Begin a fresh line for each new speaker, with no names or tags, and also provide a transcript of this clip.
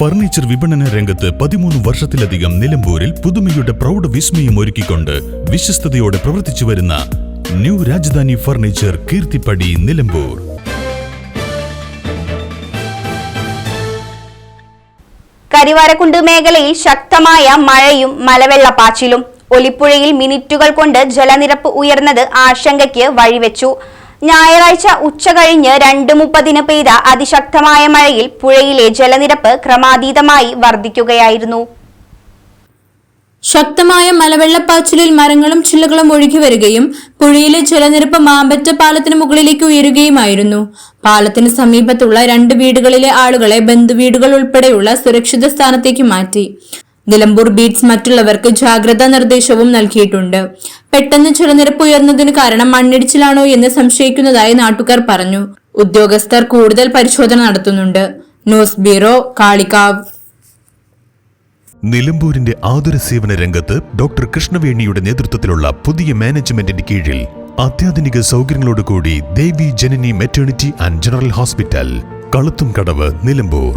Furniture വിപണന രംഗത്ത് പതിമൂന്ന് വർഷത്തിലധികം നിലമ്പൂരിൽ പുതുമയുടെ പ്രൗഢ വിസ്മയം ഒരുക്കിക്കൊണ്ട് വിശ്വസ്തയോടെ പ്രവർത്തിച്ചു വരുന്ന ന്യൂ രാജധാനി ഫർണിച്ചർ കീർത്തിപ്പടി നിലമ്പൂർ.
കരിവാരക്കുണ്ട് മേഖലയിൽ ശക്തമായ മഴയും മലവെള്ളപ്പാച്ചിലും. ഒലിപ്പുഴയിൽ മിനിറ്റുകൾ കൊണ്ട് ജലനിരപ്പ് ഉയർന്നത് ആശങ്കയ്ക്ക് വഴിവെച്ചു. ഞായറാഴ്ച ഉച്ചകഴിഞ്ഞ് രണ്ട് മുപ്പതിന് പെയ്ത അതിശക്തമായ മഴയിൽ പുഴയിലെ ജലനിരപ്പ് ക്രമാതീതമായി വർദ്ധിക്കുകയായിരുന്നു.
ശക്തമായ മലവെള്ളപ്പാച്ചിലിൽ മരങ്ങളും ചില്ലകളും ഒഴുകി വരികയും പുഴയിലെ ജലനിരപ്പ് മാമ്പറ്റ പാലത്തിന് മുകളിലേക്ക് ഉയരുകയുമായിരുന്നു. പാലത്തിന് സമീപത്തുള്ള രണ്ട് വീടുകളിലെ ആളുകളെ ബന്ധുവീടുകൾ ഉൾപ്പെടെയുള്ള സുരക്ഷിത സ്ഥാനത്തേക്ക് മാറ്റി. നിലമ്പൂർ ബീറ്റ്സ് മറ്റുള്ളവർക്ക് ജാഗ്രതാ നിർദ്ദേശവും നൽകിയിട്ടുണ്ട്. പെട്ടെന്ന് ജലനിരപ്പ് ഉയർന്നതിന് കാരണം മണ്ണിടിച്ചിലാണോ എന്ന് സംശയിക്കുന്നതായി നാട്ടുകാർ പറഞ്ഞു. ഉദ്യോഗസ്ഥർ കൂടുതൽ പരിശോധന നടത്തുന്നുണ്ട്. ന്യൂസ് ബ്യൂറോ കാളിക്കാവ്
നിലമ്പൂരിന്റെ ആതുര സേവന രംഗത്ത് ഡോക്ടർ കൃഷ്ണവേണിയുടെ നേതൃത്വത്തിലുള്ള പുതിയ മാനേജ്മെന്റിന്റെ കീഴിൽ അത്യാധുനിക സൗകര്യങ്ങളോടുകൂടി Devi Janani maternity and general hospital കളുത്തും കടവ് നിലമ്പൂർ.